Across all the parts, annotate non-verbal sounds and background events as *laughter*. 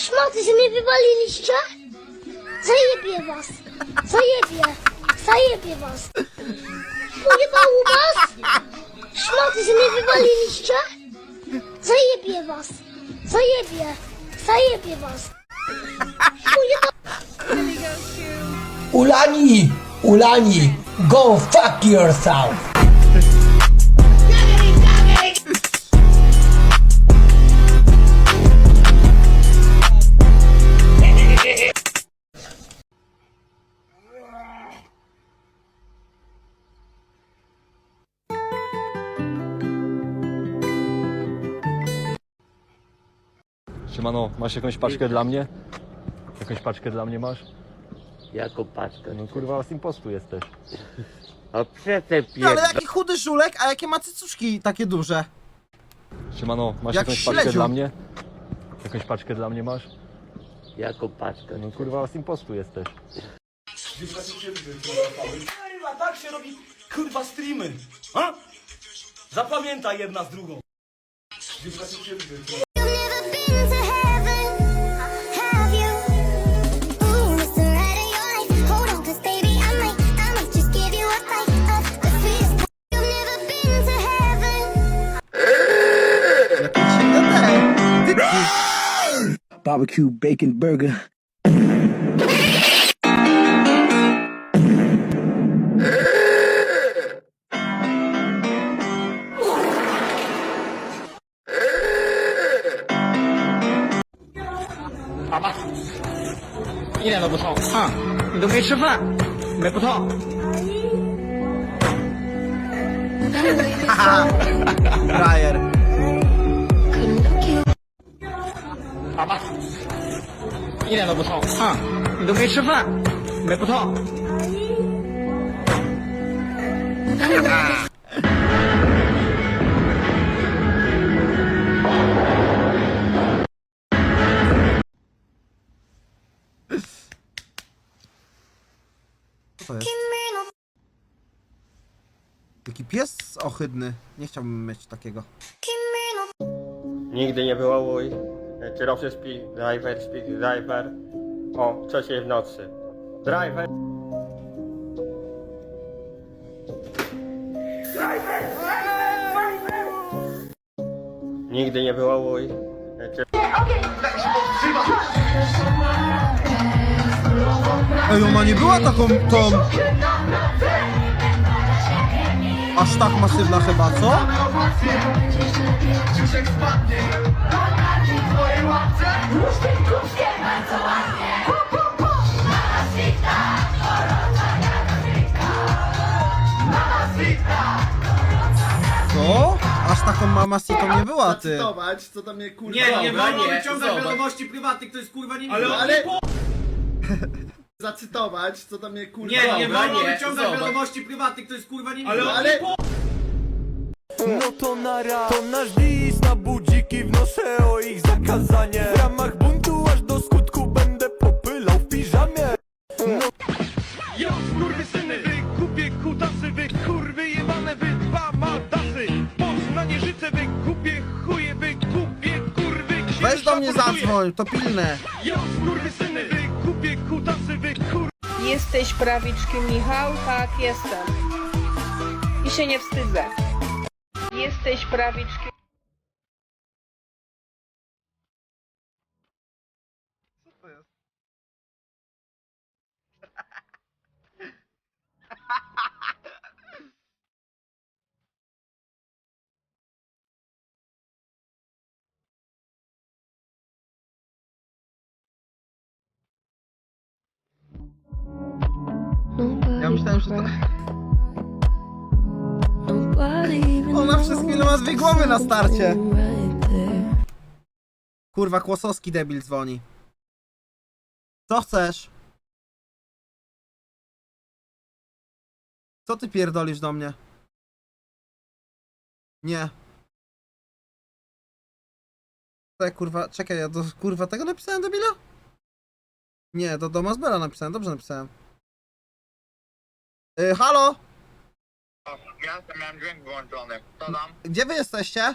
Szmaty, że mnie wywaliliście? Zajebie was! Zajebie! Zajebie was! Pojebało was? Szmaty, że mnie wywaliliście? Zajebie was! Zajebie! Zajebie was! Ulani! Ulani! Go fuck yourself! Siemano, masz jakąś paczkę dla mnie? Jakąś paczkę dla mnie masz? Jaką paczkę? No kurwa z impostu jesteś. A przetep No, ale jaki chudy żulek, a jakie ma cycuszki takie duże? Siemano, masz Jak jakąś paczkę śledziu. dla mnie? Jakąś paczkę dla mnie masz? Jaką paczkę? No kurwa z impostu jesteś. Kurwa, tak się robi, kurwa, streamy. A? Zapamiętaj jedna z drugą. 烤肉、培根、burger。好吧，一点都不痛。嗯，你都没吃饭，没不痛。哈哈哈哈哈！大爷。Frajer. Co to jest? Taki pies ohydny. Nie chciałbym mieć takiego. Nigdy nie wyłałuj. Kierowcy śpi, driver śpi, driver. O, trzeciej w nocy. Driver. Nigdy nie wyłałuj. Ej, ona nie była taką tą... Aż tak masywna chyba? Co? Taką mama to nie była, ty. Zacytować, co tam mnie kurwa... Nie, nie wolno nie, wyciągać zobacz. wiadomości prywatnych, to jest kurwa nie ale, ale- Zacytować, co tam mnie kurwa... Nie, nie Dobra, wolno nie, wyciągać zobacz. wiadomości prywatnych, to jest kurwa nie Ale, ale... No to nara, to nasz dis na budziki wnoszę o ich zakazanie W ramach buntu aż do skutku będę popylał w piżamie Jo, kupie chuje, wy kupie kurwy Weź do mnie zadzwoń, to pilne. Syny, wy kupie kutasy, wy kurwy Jesteś prawiczkiem, Michał? Tak, jestem. I się nie wstydzę. Jesteś prawiczkiem. Ja myślałem, że to... *laughs* Ona przez chwilę ma dwie głowy na starcie. Kurwa, Kłosowski debil dzwoni. Co chcesz? Co ty pierdolisz do mnie? Nie. Ja kurwa, czekaj, ja do kurwa tego napisałem debila? Nie, do, do Mazbera napisałem, dobrze napisałem. Y, halo? Miałem dźwięk wyłączony. Co tam? Gdzie wy jesteście?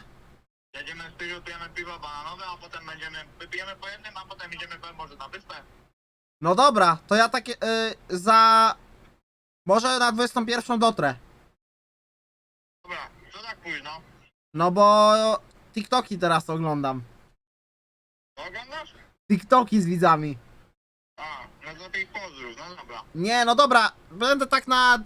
Jedziemy w stylu, pijemy piwo bananowe, a potem będziemy, wypijemy po jednym, a potem idziemy może na wyspę. No dobra, to ja takie y, za... Może na 21 dotrę. Dobra, co tak późno? No bo TikToki teraz oglądam. To oglądasz? TikToki z widzami. No pozdrów, no dobra. Nie, no dobra, będę tak na...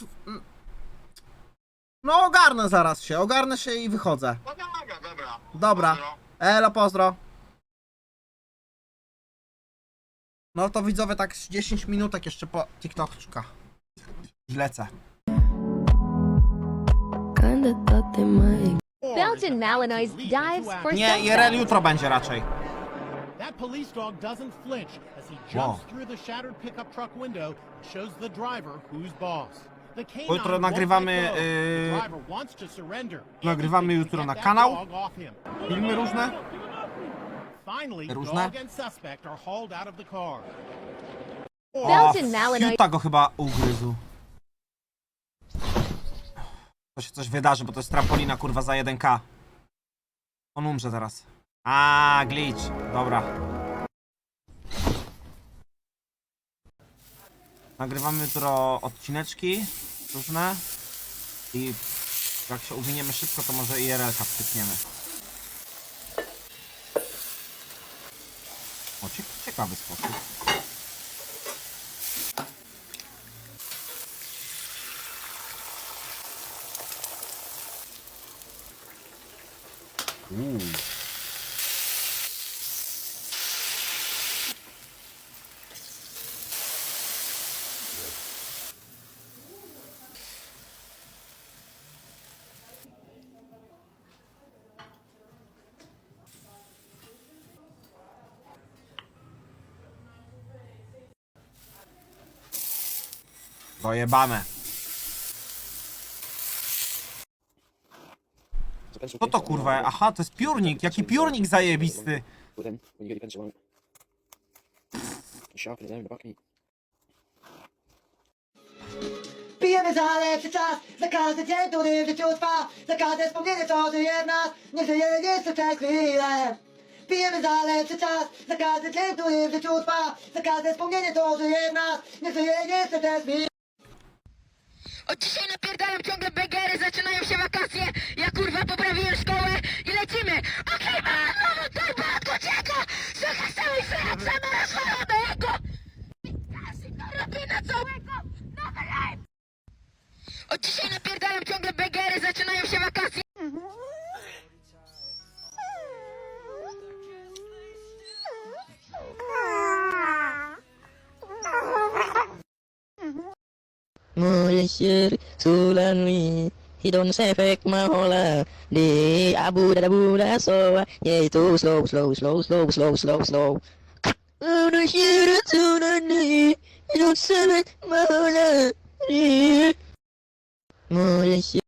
No ogarnę zaraz się, ogarnę się i wychodzę. No dobra, dobra. Dobra. Pozdro. Elo, pozdro. No to widzowie tak z 10 minutek jeszcze po TikToka. Lecę. Belgian Malinois dives for Nie, IRL jutro będzie raczej. That police dog doesn't flinch as he jumps Wow. through the shattered pickup truck window and shows the driver who's boss. The canine Jutro nagrywamy, yy, driver wants to surrender. nagrywamy jutro na kanał. dog off him. Filmy różne. Finally, Różne. dog and suspect are hauled out of the car. O, Fiuta go chyba ugryzł. To się coś wydarzy, bo to jest trampolina kurwa za 1k. On umrze zaraz. A, glitch. Dobra. Nagrywamy jutro odcineczki różne i jak się uwiniemy szybko, to może IRL-ka wtykniemy. O, cie- ciekawy sposób. Dojebane. Co to kurwa? Aha, to jest piórnik. Jaki piórnik zajebisty. Pijemy za lepszy czas, za każdy dzień, który w życiu trwa, za każde wspomnienie, co żyje w nas, niech żyje jeszcze przez chwilę. Pijemy za lepszy czas, za każdy dzień, który w życiu trwa, za każde wspomnienie, co żyje w nas, niech żyje jeszcze przez chwilę. Od dzisiaj napierdalam ciągle begery, zaczynają się wakacje. Ja kurwa poprawiłem szkołę i lecimy. Okej, ma nową torbę od kociego. Słuchaj cały świat, sama rozwalone ego. Kasy karabina całego. Nowy life Od dzisiaj napierdalam ciągle begery, zaczynają się wakacje Malaysia Sulami Hidon Sefek Mahola Di Abu Dadabu Dasoa Yaitu slow slow slow slow slow slow slow Malaysia Sulami Hidon Sefek Mahola Di Malaysia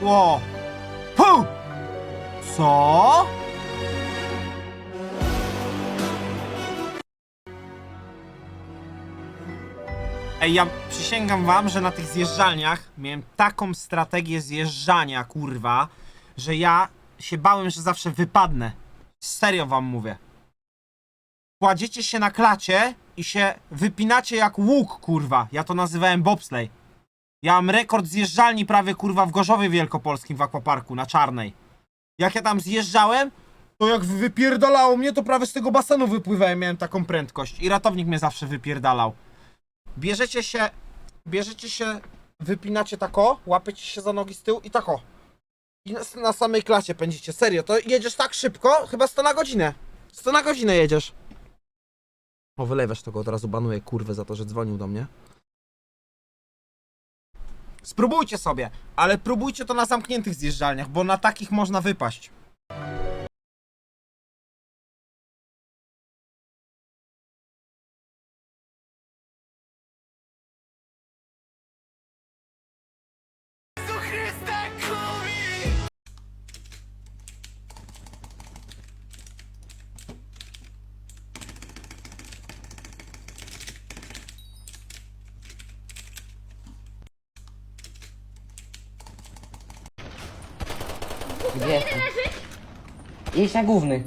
Ło! Pu! Co? Ej, ja przysięgam wam, że na tych zjeżdżalniach miałem taką strategię zjeżdżania, kurwa, że ja się bałem, że zawsze wypadnę. Serio wam mówię. Kładziecie się na klacie i się wypinacie jak łuk, kurwa. Ja to nazywałem bobsleigh. Ja mam rekord zjeżdżalni prawie kurwa w Gorzowie Wielkopolskim w akwaparku na Czarnej. Jak ja tam zjeżdżałem, to jak wypierdalało mnie, to prawie z tego basenu wypływałem, miałem taką prędkość. I ratownik mnie zawsze wypierdalał. Bierzecie się, bierzecie się, wypinacie tako, łapiecie się za nogi z tyłu i tako. I na, na samej klacie pędzicie, serio, to jedziesz tak szybko, chyba 100 na godzinę. 100 na godzinę jedziesz. O, wylewasz tego, od razu banuję kurwę za to, że dzwonił do mnie. Spróbujcie sobie, ale próbujcie to na zamkniętych zjeżdżalniach, bo na takich można wypaść. Gdzie? Idź na główny.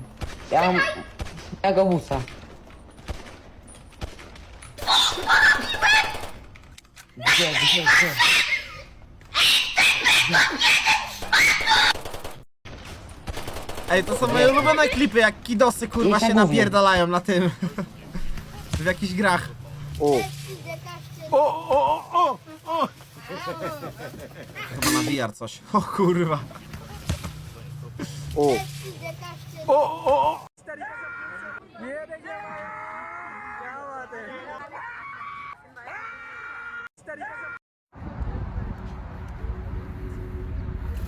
Ja mam... Ja go busa. Gdzie, gdzie, gdzie? Ej, to są moje ulubione klipy, jak kidosy kurwa się napierdalają na tym. w jakichś grach. O, o, o, o, o! Chyba na VR coś. O kurwa. O, o, o!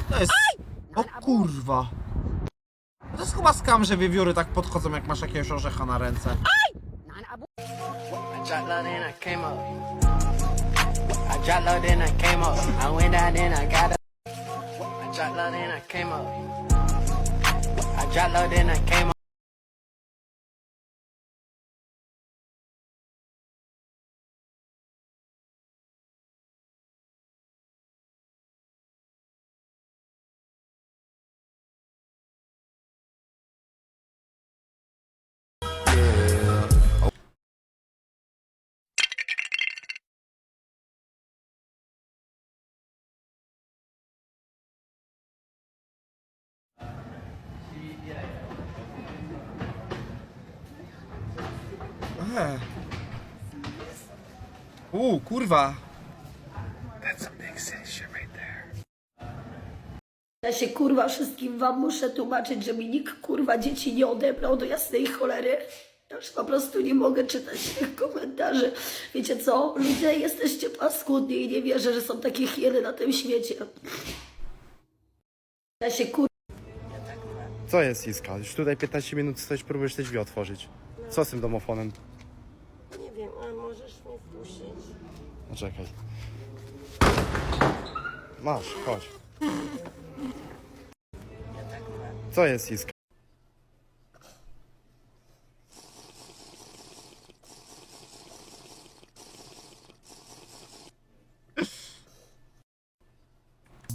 To jest... O kurwa. To jest chyba skam, że wiewióry tak podchodzą, jak masz jakiegoś orzecha na ręce. I dropped low, then I came up. I went out, then I got up. I dropped low, then I came up. Dropped low, then I came Eee. Uuu, kurwa. Ja się kurwa wszystkim wam muszę tłumaczyć, że mi nikt kurwa dzieci nie odebrał do jasnej cholery. Ja już po prostu nie mogę czytać tych komentarzy. Wiecie co? Ludzie jesteście paskudni i nie wierzę, że są takie hieny na tym świecie. Ja się kurwa Co jest Iska? Już tutaj 15 minut stoisz, próbujesz te drzwi otworzyć. Co z tym domofonem? nie wiem, ale możesz mnie wpuścić. No czekaj. Masz, chodź. Co jest Iska?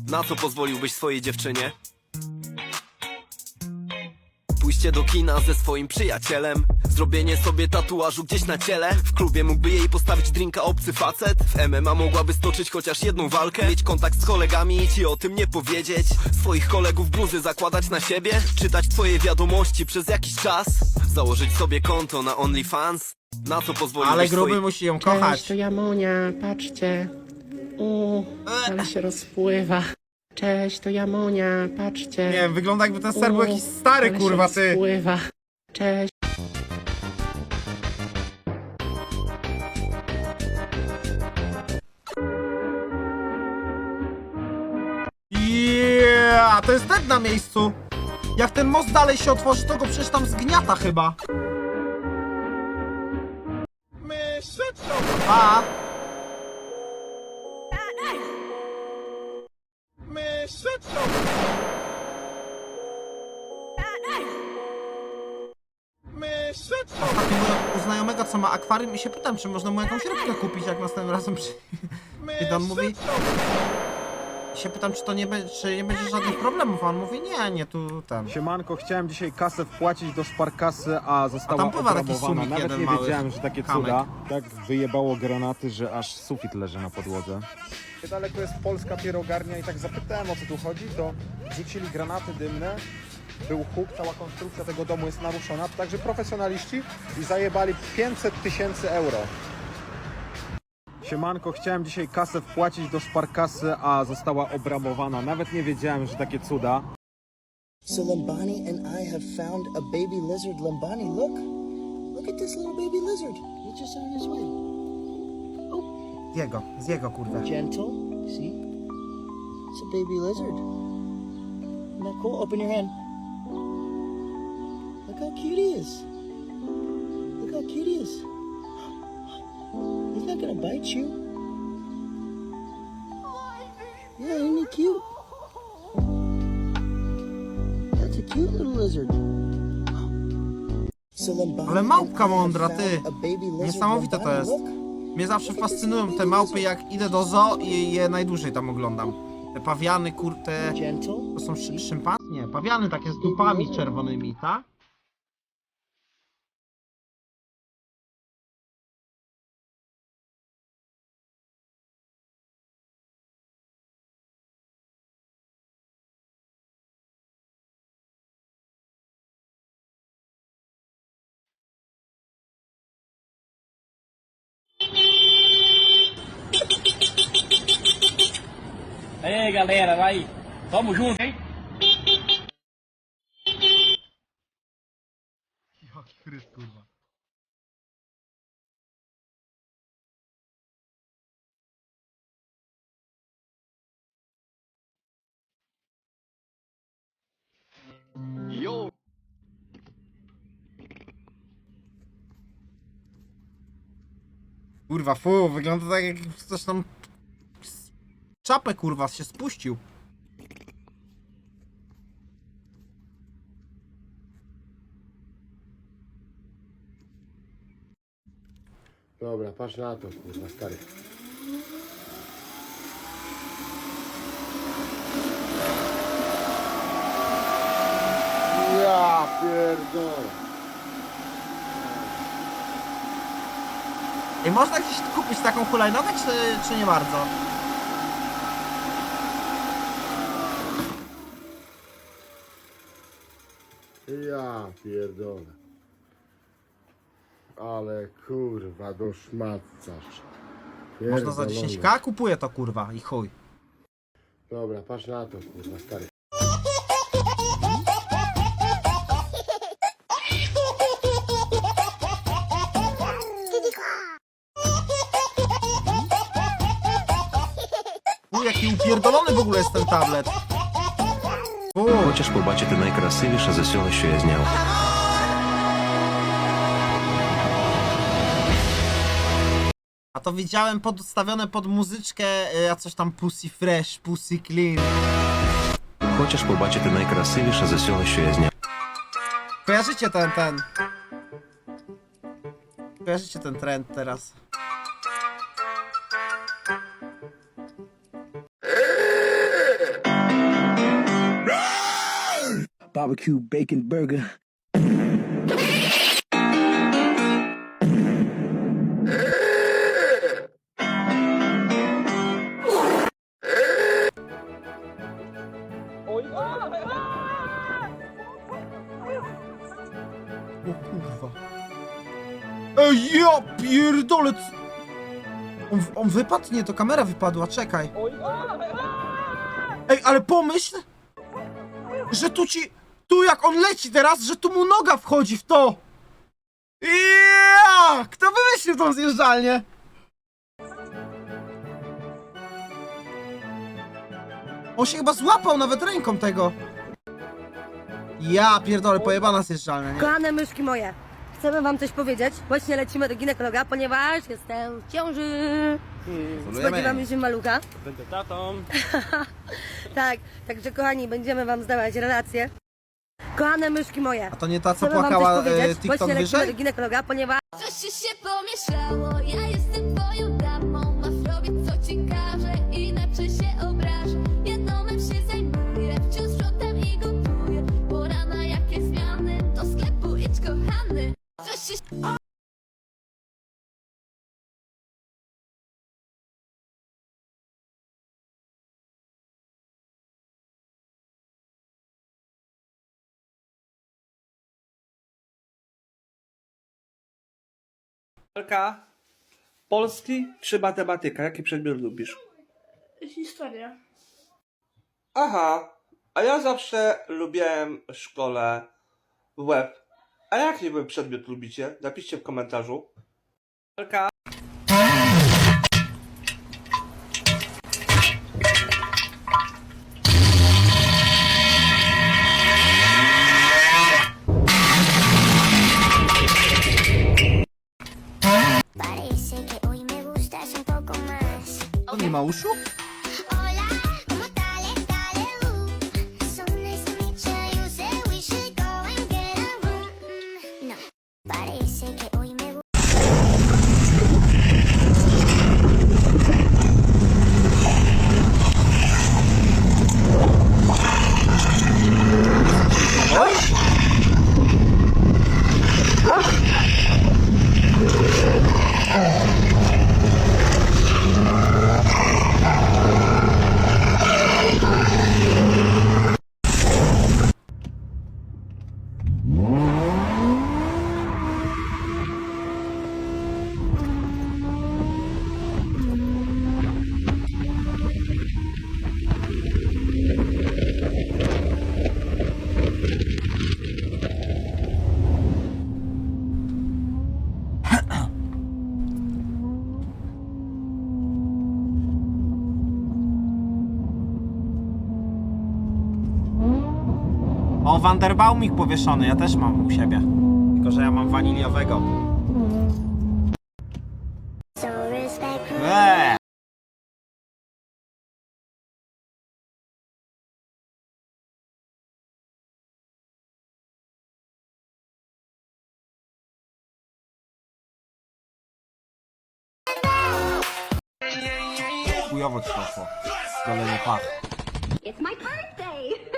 Na co pozwoliłbyś swojej dziewczynie? Pójście do kina ze swoim przyjacielem. Zrobienie sobie tatuażu gdzieś na ciele. W klubie mógłby jej postawić drinka obcy facet. W MMA mogłaby stoczyć chociaż jedną walkę. Mieć kontakt z kolegami i ci o tym nie powiedzieć. Swoich kolegów bluzy zakładać na siebie. Czytać twoje wiadomości przez jakiś czas. Założyć sobie konto na OnlyFans. Na co pozwoliłbyś Ale gruby swojej... musi ją kochać. Jamunia, patrzcie. U, ale się rozpływa. Cześć, to Jamunia, patrzcie. Nie wiem, wygląda jakby ten ser był jakiś stary, kurwa, ty. Rozpływa. Cześć. Yeah, to jest dead na miejscu. Jak ten most dalej się otworzy, to go przecież tam zgniata chyba. A, ostatnio byłem u znajomego, co ma akwarium i się pytam, czy można mu jakąś rybkę kupić, jak następnym razem przy... I on mówi... się pytam, czy to nie, be, czy nie będzie żadnych problemów, a on mówi, nie, nie, tu ten... Siemanko, chciałem dzisiaj kasę wpłacić do szparkasy, a została A tam pływa taki obrabowana. sumik Nawet jeden nie mały wiedziałem, że takie kamek. cuda. Tak wyjebało granaty, że aż sufit leży na podłodze. Niedaleko jest polska pierogarnia i tak zapytałem o co tu chodzi, to rzucili granaty dymne, był huk, cała konstrukcja tego domu jest naruszona, także profesjonaliści i zajebali 500 tysięcy euro. Siemanko, chciałem dzisiaj kasę wpłacić do szparkasy, a została obrabowana. Nawet nie wiedziałem, że takie cuda. So Lambani and I have found a baby lizard. Lambani, look. Look at this little baby lizard. He's just on his way. Z jego, z jego, kurde. Gentle. See? It's a baby lizard. Isn't that cool? Open your hand. Look how cute he is. Look how cute he is. He's not gonna bite you. Yeah, isn't he cute? That's a cute little lizard. Ale małpka mądra, ty. Niesamowite to jest. Mnie zawsze fascynują te małpy, jak idę do zoo i je najdłużej tam oglądam. Te pawiany, kur... te... Gentle. To są szy-. Nie, pawiany takie z dupami czerwonymi, tak? Vai. Tamo junto, hein? Kurwa, fu, wygląda tak jak ktoś tam... Czapę kurwa się spuścił. Dobra, patrz na to, kurwa, stary. Ja pierdolę. Ej, można gdzieś kupić taką hulajnogę, czy, czy nie bardzo? Ja pierdolę Ale kurwa, do szmatcarz. Można za 10k? Kupuję to kurwa i chuj. Dobra, patrz na to, kurwa, stary. U, jaki upierdolony w ogóle jest ten tablet. U, Хочеш побачити найкрасивіше з усього, що я зняв? to widziałem podstawione pod muzyczkę, y, a coś tam Pussy Fresh, Pussy Clean. Хочеш побачити найкрасивіше з усього, що я зняв? Kojarzycie ten, ten. Kojarzycie ten trend teraz. Barbecue bacon burger. Ja pierdolę! On, on wypadł? Nie, to kamera wypadła, czekaj. Ej, ale pomyśl, że tu ci... Tu jak on leci teraz, że tu mu noga wchodzi w to! Ja! Kto wymyślił tą zjeżdżalnię? On się chyba złapał nawet ręką tego. Ja pierdolę, pojebana zjeżdżalnia, nie? Kochane myszki moje, chcemy wam coś powiedzieć. Właśnie lecimy do ginekologa, ponieważ jestem w ciąży. Spodziewamy się malucha. Będę tatą. *laughs* Tak, także kochani, będziemy wam zdawać relacje. Kochane myszki moje, A to nie ta, co chcemy wam płakała coś powiedzieć. e, TikTok Właśnie lecimy do wyżej? ginekologa, ponieważ Coś ci się pomieszało, ja jestem twoją damą Elka, polski czy matematyka? Jaki przedmiot lubisz? Historia. Aha, a ja zawsze lubiłem w szkole web. A jaki wy przedmiot lubicie? Napiszcie w komentarzu. Elka. Parece que hoy O, Wanderbaumik powieszony, ja też mam u siebie. Tylko, że ja mam waniliowego. Respect Eee! Chujowo ci poszło. Golenie pach. It's my birthday! *laughs*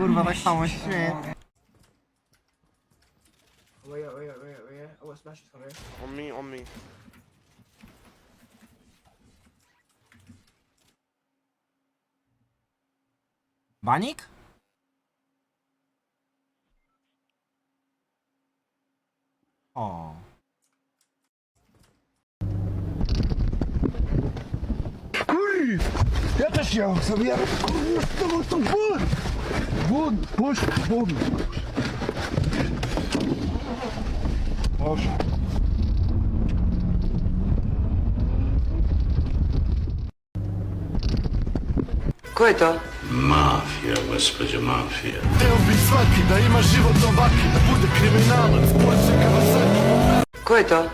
kurwa tak samo się śmieje. On me, on me. Banik? O. Ja też ją sobie, kurwa, to, to wód! Wód, puść, wód! Proszę. Ko je to? Mafija, gospođo mafija. Teo bi svaki da ima život ovaki, da bude kriminalac, kawasaki. Ko je to?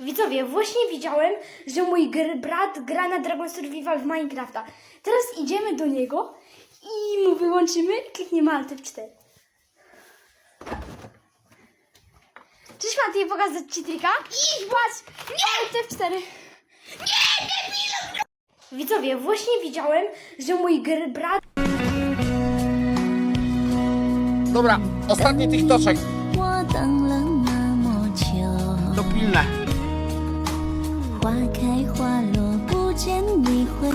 Widzowie, właśnie widziałem, że mój gr- brat gra na Dragon Survival w Minecrafta. Teraz idziemy do niego i mu wyłączymy, klikniemy Alt F4. Cześć Mati, pokazać ci trika? I patrz! Nie! Alt F4. Nie, debilu! Widzowie, właśnie widziałem, że mój gr- brat Dobra, ostatni TikToczek. 我等了那么久， To pilne. 花开花落不见你回。